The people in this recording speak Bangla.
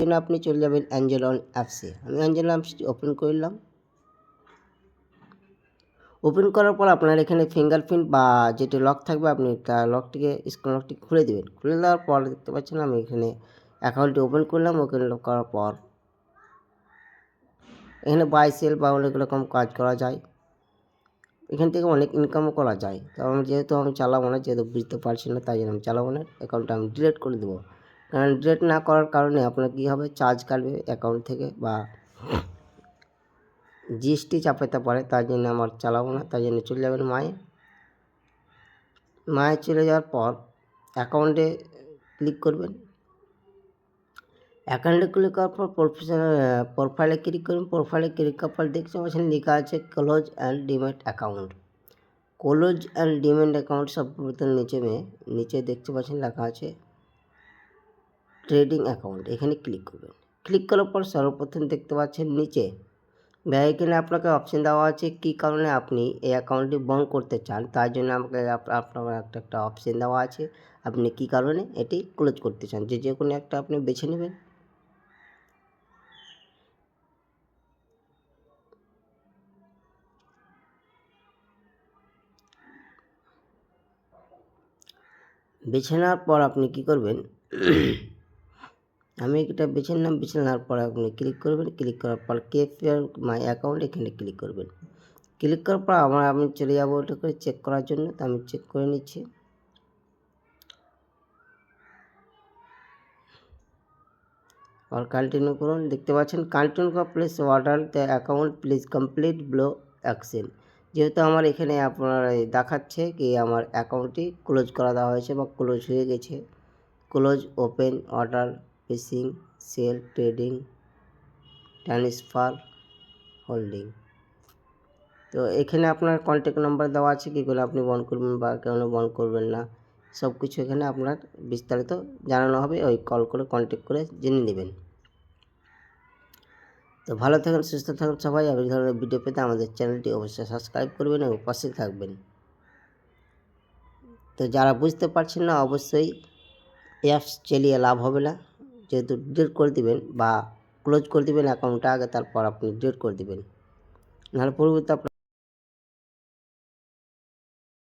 জন্য আপনি চলে যাবেন অ্যাঞ্জেল অন অ্যাপসে। আমি অ্যাঞ্জেল অ্যাপসটি ওপেন করলাম। ওপেন করার পর আপনার এখানে ফিঙ্গারপ্রিন্ট বা যেটি লক থাকবে, আপনি তার লকটিকে স্ক্রিন লকটি খুলে দেবেন। খুলে দেওয়ার পর দেখতে পাচ্ছেন আমি এখানে অ্যাকাউন্টটি ওপেন করলাম। ওপেন করার পর এখানে বাই সেল বা অনেক রকম কাজ করা যায়। এখান থেকে অনেক ইনকামও করা যায়। আমি যেহেতু আমি চালাবো না, যেহেতু বুঝতে পারছি না, তাই জন্য আমি চালাবো না। অ্যাকাউন্টটা আমি ডিলিট করে দেবো। কারণ না করার কারণে আপনার কী হবে? চার্জ কাটবে অ্যাকাউন্ট থেকে বা জিএসটি চাপাতে পারে, তার জন্য আমার চালাবো না তাই জন্য চলে যাবেন মায়ে। মায়ে চলে যাওয়ার পর অ্যাকাউন্টে ক্লিক করবেন। অ্যাকাউন্টে ক্লিক করার পর প্রফেশনাল প্রোফাইলে ক্লিক করবেন প্রোফাইলে ক্লিক করার পর দেখতে পাচ্ছেন লেখা আছে close and demat account close and demat account সব নিচে নিচে দেখতে পাচ্ছেন লেখা আছে। ট্রেডিং অ্যাকাউন্ট, এখানে ক্লিক করবেন। ক্লিক করার পর সর্বপ্রথম দেখতে পাচ্ছেন নিচে ব্যয় এখানে আপনাকে অপশন দেওয়া আছে কী কারণে আপনি এই অ্যাকাউন্টটি বন্ধ করতে চান, তার জন্য আমাকে আপনার একটা একটা অপশন দেওয়া আছে, আপনি কী কারণে এটি ক্লোজ করতে চান, যে যে কোনো একটা আপনি বেছে নেবেন। বেছে নেওয়ার পর আপনি কী করবেন আমি এটা বেছে নিলাম, বেছে নেওয়ার পর আপনি ক্লিক করবেন ক্লিক করার পর কেপিআর মাই অ্যাকাউন্ট এখানে ক্লিক করবেন। ক্লিক করার পর আমার, আমি চলে যাব ওটা করে চেক করার জন্য, তো আমি চেক করে নিচ্ছি। আর কন্টিনিউ করুন, দেখতে পাচ্ছেন কন্টিনিউ করা place order the account please complete below action যেহেতু আমার এখানে আপনার দেখাচ্ছে কি আমার অ্যাকাউন্টটি ক্লোজ করা দেওয়া হয়েছে বা ক্লোজ হয়ে গেছে। Close open order fishing, sell trading, transfer holding. তো এখানে আপনার কন্ট্যাক্ট নাম্বার দেওয়া আছে, কী করে আপনি বন্ধ করবেন বা কেন বন্ধ করবেন না সব কিছু এখানে আপনার বিস্তারিত জানানো হবে, ওই কল করে কন্ট্যাক্ট করে জেনে নেবেন। তো ভালো থাকুন, সুস্থ থাকুন সবাই এই ধরনের ভিডিও পেতে আমাদের চ্যানেলটি অবশ্যই সাবস্ক্রাইব করবেন এবং পাশে থাকবেন। তো যারা বুঝতে পারছেন না, অবশ্যই অ্যাপস চালিয়ে লাভ হবে না। যেহেতু ডিলিট করে দিবেন বা ক্লোজ করে দিবেন অ্যাকাউন্টটা আগে তারপর আপনি ডিলিট করে দিবেন। নাহলে পরবর্তী আপনার